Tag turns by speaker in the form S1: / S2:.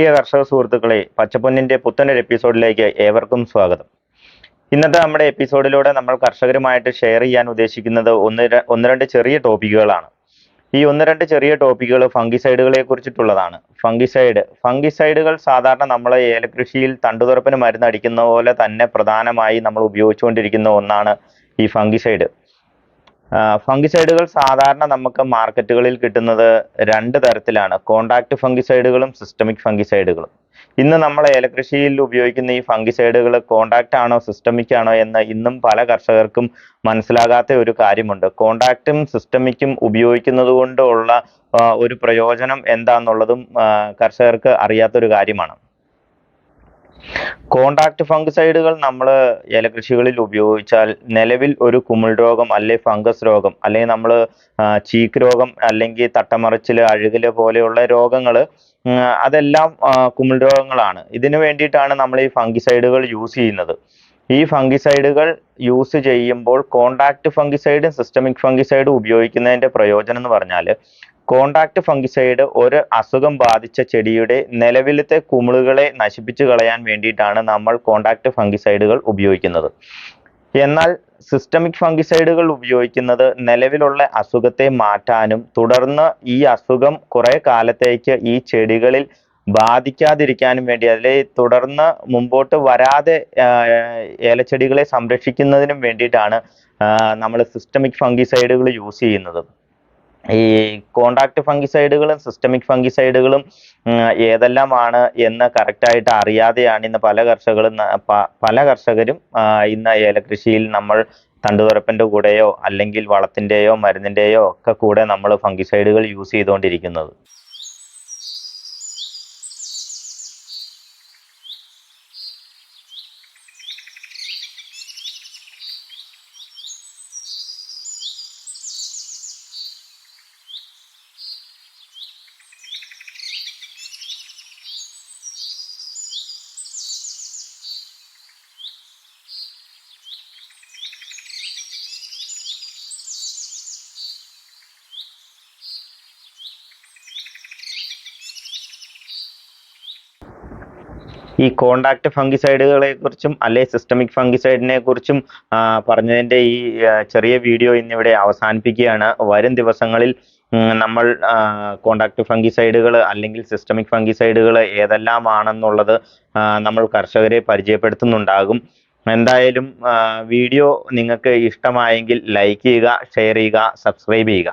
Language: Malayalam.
S1: പ്രിയ കർഷക സുഹൃത്തുക്കളെ പച്ചപ്പൊന്നിന്റെ പുത്തനൊരു എപ്പിസോഡിലേക്ക് ഏവർക്കും സ്വാഗതം. ഇന്നത്തെ നമ്മുടെ എപ്പിസോഡിലൂടെ നമ്മൾ കർഷകരുമായിട്ട് ഷെയർ ചെയ്യാൻ ഉദ്ദേശിക്കുന്നത് ഒന്ന് ഒന്ന് രണ്ട് ചെറിയ ടോപ്പിക്കുകളാണ്. ഈ ഒന്ന് രണ്ട് ചെറിയ ടോപ്പിക്കുകൾ ഫംഗിസൈഡുകളെ കുറിച്ചിട്ടുള്ളതാണ്. ഫംഗിസൈഡ് ഫംഗിസൈഡുകൾ സാധാരണ നമ്മൾ ഏലകൃഷിയിൽ തണ്ടുതുറപ്പിന് മരുന്ന് അടിക്കുന്ന പോലെ തന്നെ പ്രധാനമായി നമ്മൾ ഉപയോഗിച്ചുകൊണ്ടിരിക്കുന്ന ഒന്നാണ് ഈ ഫംഗിസൈഡ്. ഫംഗിസൈഡുകൾ സാധാരണ നമുക്ക് മാർക്കറ്റുകളിൽ കിട്ടുന്നത് രണ്ട് തരത്തിലാണ്. കോണ്ടാക്ട് ഫംഗിസൈഡുകളും സിസ്റ്റമിക് ഫംഗിസൈഡുകളും. ഇന്ന് നമ്മൾ ഏലകൃഷിയിൽ ഉപയോഗിക്കുന്ന ഈ ഫംഗിസൈഡുകൾ കോണ്ടാക്ട് ആണോ സിസ്റ്റമിക് ആണോ എന്ന് ഇന്നും പല കർഷകർക്കും മനസ്സിലാകാത്ത ഒരു കാര്യമുണ്ട്. കോണ്ടാക്റ്റും സിസ്റ്റമിക്കും ഉപയോഗിക്കുന്നത് കൊണ്ടുള്ള ഒരു പ്രയോജനം എന്താന്നുള്ളതും കർഷകർക്ക് അറിയാത്തൊരു കാര്യമാണ്. കോണ്ടാക്ട് ഫംഗസൈഡുകൾ നമ്മൾ ഇലകൃഷികളിൽ ഉപയോഗിച്ചാൽ നിലവിൽ ഒരു കുമിൾ രോഗം അല്ലെ ഫംഗസ് രോഗം അല്ലെങ്കിൽ നമ്മൾ ചീക്ക് രോഗം അല്ലെങ്കിൽ തട്ടമറിച്ചിൽ അഴുകൽ പോലെയുള്ള രോഗങ്ങൾ അതെല്ലാം കുമിൾ രോഗങ്ങളാണ്. ഇതിനു വേണ്ടിയിട്ടാണ് നമ്മൾ ഈ ഫംഗിസൈഡുകൾ യൂസ് ചെയ്യുന്നത്. ഈ ഫംഗിസൈഡുകൾ യൂസ് ചെയ്യുമ്പോൾ കോണ്ടാക്ട് ഫംഗിസൈഡും സിസ്റ്റമിക് ഫംഗിസൈഡും ഉപയോഗിക്കുന്നതിന്റെ പ്രയോജനം എന്ന് പറഞ്ഞാൽ കോണ്ടാക്ട് ഫംഗിസൈഡ് ഒരു അസുഖം ബാധിച്ച ചെടിയുടെ നിലവിലത്തെ കുമിളുകളെ നശിപ്പിച്ചു കളയാൻ വേണ്ടിയിട്ടാണ് നമ്മൾ കോണ്ടാക്ട് ഫംഗിസൈഡുകൾ ഉപയോഗിക്കുന്നത്. എന്നാൽ സിസ്റ്റമിക് ഫംഗിസൈഡുകൾ ഉപയോഗിക്കുന്നത് നിലവിലുള്ള അസുഖത്തെ മാറ്റാനും തുടർന്ന് ഈ അസുഖം കുറേ കാലത്തേക്ക് ഈ ചെടികളിൽ ബാധിക്കാതിരിക്കാനും വേണ്ടി അതിലെ തുടർന്ന് മുമ്പോട്ട് വരാതെ ഏലച്ചെടികളെ സംരക്ഷിക്കുന്നതിനും വേണ്ടിയിട്ടാണ് നമ്മൾ സിസ്റ്റമിക് ഫംഗിസൈഡുകൾ യൂസ് ചെയ്യുന്നത്. ഈ കോണ്ടാക്ട് ഫംഗിസൈഡുകളും സിസ്റ്റമിക് ഫംഗിസൈഡുകളും ഏതെല്ലാമാണ് എന്ന് കറക്റ്റായിട്ട് അറിയാതെയാണ് ഇന്ന് പല കർഷകരും പല കർഷകരും ഇന്ന് ഏലകൃഷിയിൽ നമ്മൾ തണ്ടുതുറപ്പിന്റെ കൂടെയോ അല്ലെങ്കിൽ വളത്തിന്റെയോ മരുന്നിന്റെയോ ഒക്കെ കൂടെ നമ്മൾ ഫംഗിസൈഡുകൾ യൂസ് ചെയ്തുകൊണ്ടിരിക്കുന്നത്. ഈ കോണ്ടാക്ട് ഫംഗിസൈഡുകളെ കുറിച്ചും അല്ലെ സിസ്റ്റമിക് ഫംഗിസൈഡിനെ കുറിച്ചും പറഞ്ഞതിന്റെ ഈ ചെറിയ വീഡിയോ ഇന്നിവിടെ അവസാനിപ്പിക്കുകയാണ്. വരും ദിവസങ്ങളിൽ നമ്മൾ കോണ്ടാക്ട് ഫംഗിസൈഡുകൾ അല്ലെങ്കിൽ സിസ്റ്റമിക് ഫംഗിസൈഡുകൾ ഏതെല്ലാമാണെന്നുള്ളത് നമ്മൾ കർഷകരെ പരിചയപ്പെടുത്തുന്നുണ്ടാകും. എന്തായാലും വീഡിയോ നിങ്ങൾക്ക് ഇഷ്ടമായെങ്കിൽ ലൈക്ക് ചെയ്യുക ഷെയർ ചെയ്യുക സബ്സ്ക്രൈബ് ചെയ്യുക.